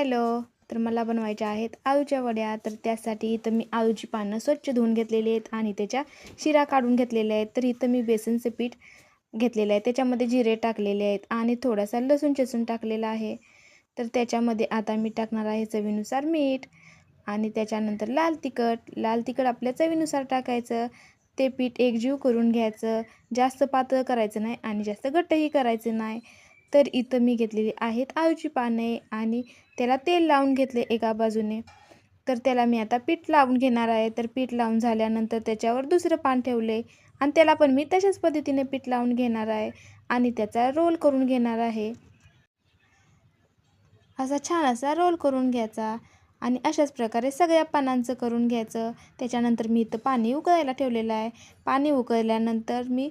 Hello तर मला बनवायच्या आहेत आळूच्या वड्या तर त्यासाठी इथं मी आळूची पानं स्वच्छ धुवून घेतलेली आहेत आणि त्याच्या शिरा काढून घेतलेल्या आहेत. तर इथं मी बेसनचं पीठ घेतलेलं आहे. त्याच्यामध्ये जिरे टाकलेले आहेत आणि थोडासा लसूण चेचून टाकलेला आहे. तर त्याच्यामध्ये आता मी टाकणार आहे चवीनुसार मीठ आणि त्याच्यानंतर लाल तिखट. लाल तिखट आपल्या चवीनुसार टाकायचं. ते पीठ एकजीव करून घ्यायचं. जास्त पातळ करायचं नाही आणि जास्त घट्टही करायचं नाही. तर इथं मी घेतलेली आहेत आळूची पाने आणि त्याला तेल लावून घेतले एका बाजूने. तर त्याला मी आता पीठ लावून घेणार आहे. तर पीठ लावून झाल्यानंतर त्याच्यावर दुसरं पान ठेवले आणि त्याला पण मी तशाच पद्धतीने पीठ लावून घेणार आहे आणि त्याचा रोल करून घेणार आहे. असा छान असा रोल करून घ्यायचा आणि अशाच प्रकारे सगळ्या पानांचं करून घ्यायचं. त्याच्यानंतर मी इथं पाणी उकळायला ठेवलेलं आहे. पाणी उकळल्यानंतर मी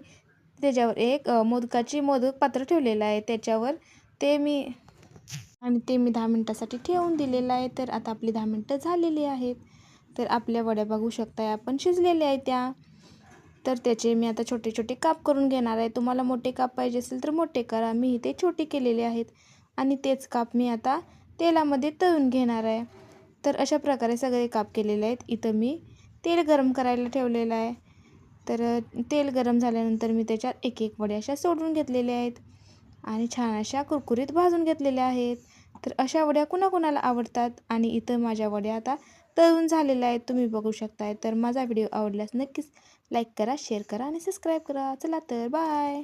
त्याच्यावर एक मोदकाची मोदक पात्र ठेवलेलं आहे. त्याच्यावर ते मी आणि ते मी दहा मिनटासाठी ठेवून दिलेलं आहे. तर आता आपली दहा मिनटं झालेली आहेत. तर आपल्या वड्या बघू शकताय आपण शिजलेल्या आहेत त्या. तर त्याचे मी आता छोटे छोटे काप करून घेणार आहे. तुम्हाला मोठे काप पाहिजे असेल तर मोठे करा. मी ते छोटे केलेले आहेत. आणि तेच काप मी आता तेलामध्ये तळून घेणार आहे. तर अशा प्रकारे सगळे काप केलेले आहेत. इथं मी तेल गरम करायला ठेवलेलं आहे. तर तेल गरम झाल्यानंतर मी त्याच्यात एक एक वड्या अशा सोडून घेतलेल्या आहेत. आणि छान अशा कुरकुरीत भाजून घेतलेल्या आहेत. तर अशा वड्या कुणाकुणाला आवडतात? आणि इथं माझ्या वड्या आता तळून झालेल्या आहेत. तुम्ही बघू शकताय. तर माझा व्हिडिओ आवडल्यास नक्कीच लाईक करा शेअर करा आणि सबस्क्राईब करा. चला तर बाय!